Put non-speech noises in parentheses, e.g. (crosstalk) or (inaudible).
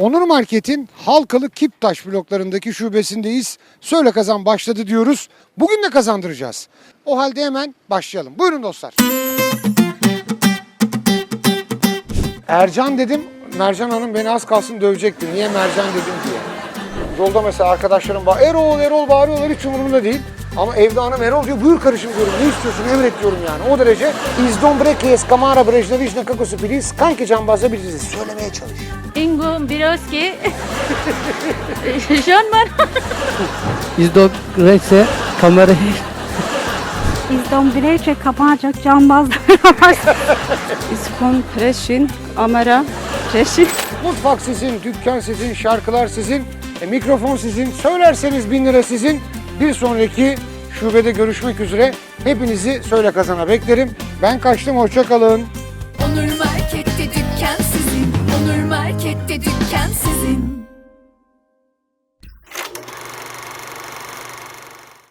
Onur Market'in Halkalı Kiptaş bloklarındaki şubesindeyiz. Söyle kazan başladı diyoruz. Bugün de kazandıracağız. O halde hemen başlayalım. Buyurun dostlar. Ercan dedim. Mercan Hanım beni az kalsın dövecekti. Niye Mercan dedim diye. Yolda mesela arkadaşlarım var. Erol, Erol bağırıyorlar hiç umurumda değil. Ama evde anam Erol diyor buyur karışım diyorum. Ne istiyorsun emret diyorum yani. O derece İzdombreke, Kamara, Brejnevişne, Kakosu Pilis, Kanki Cambaz'a birisi söylemeye çalış. Ingo Biroski. Jean Mar. İzdogrese kamerayı İzdom Dileyce kapağacak cambazlar (laughs) var. İskon Preşin, Amara Preşin. Mutfak sizin, dükkan sizin, şarkılar sizin, e, mikrofon sizin. Söylerseniz bin lira sizin. Bir sonraki şubede görüşmek üzere. Hepinizi Söyle Kazan'a beklerim. Ben kaçtım, hoşça kalın. Onur Market'te dükkan sizin. Onur Market'te dükkan sizin.